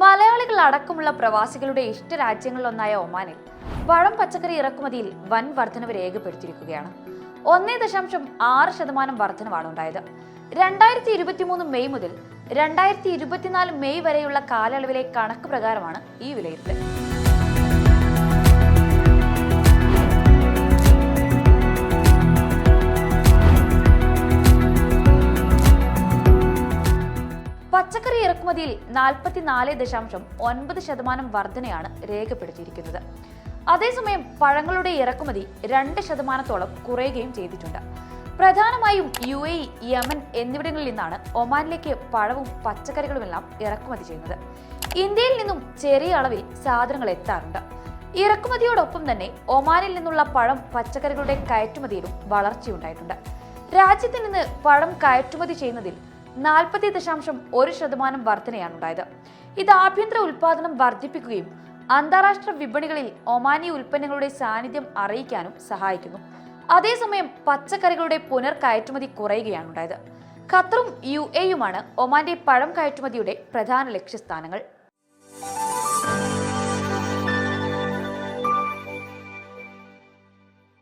മലയാളികൾ അടക്കമുള്ള പ്രവാസികളുടെ ഇഷ്ട രാജ്യങ്ങളിലൊന്നായ ഒമാനിൽ പഴം പച്ചക്കറി ഇറക്കുമതിയിൽ വൻ വർധനവ് രേഖപ്പെടുത്തിയിരിക്കുകയാണ്. ഒന്നേ ദശാംശം ആറ് ശതമാനം വർധനവാണ് ഉണ്ടായത്. രണ്ടായിരത്തി ഇരുപത്തിമൂന്ന് മെയ് മുതൽ രണ്ടായിരത്തി ഇരുപത്തിനാല് മെയ് വരെയുള്ള കാലയളവിലെ കണക്ക് പ്രകാരമാണ് ഈ വിലയിരുത്തൽ. പച്ചക്കറി ഇറക്കുമതിയിൽ നാൽപ്പത്തിനാല് ദശാംശം ഒൻപത് ശതമാനം വർധനയാണ് രേഖപ്പെടുത്തിയിരിക്കുന്നത്. അതേസമയം പഴങ്ങളുടെ ഇറക്കുമതി രണ്ട് ശതമാനത്തോളം കുറയുകയും ചെയ്തിട്ടുണ്ട്. പ്രധാനമായും യു എ യമൻ എന്നിവിടങ്ങളിൽ നിന്നാണ് ഒമാനിലേക്ക് പഴവും പച്ചക്കറികളുമെല്ലാം ഇറക്കുമതി ചെയ്യുന്നത്. ഇന്ത്യയിൽ നിന്നും ചെറിയ അളവിൽ സാധനങ്ങൾ എത്താറുണ്ട്. ഇറക്കുമതിയോടൊപ്പം തന്നെ ഒമാനിൽ നിന്നുള്ള പഴം പച്ചക്കറികളുടെ കയറ്റുമതിയിലും വളർച്ചയുണ്ടായിട്ടുണ്ട്. രാജ്യത്ത് നിന്ന് പഴം കയറ്റുമതി ചെയ്യുന്നതിൽ നാൽപ്പത്തി ദശാംശം ഒരു ശതമാനം വർധനയാണ് ഉണ്ടായത് ഇത് ആഭ്യന്തര ഉൽപാദനം വർദ്ധിപ്പിക്കുകയും അന്താരാഷ്ട്ര വിപണികളിൽ ഒമാനി ഉൽപ്പന്നങ്ങളുടെ സാന്നിധ്യം അറിയിക്കാനും സഹായിക്കുന്നു. അതേസമയം പച്ചക്കറികളുടെ പുനർ കയറ്റുമതി കുറയുകയാണ് ഉണ്ടായത് ഖത്തറും യു എയുമാണ് ഒമാന്റെ പഴം കയറ്റുമതിയുടെ പ്രധാന ലക്ഷ്യസ്ഥാനങ്ങൾ.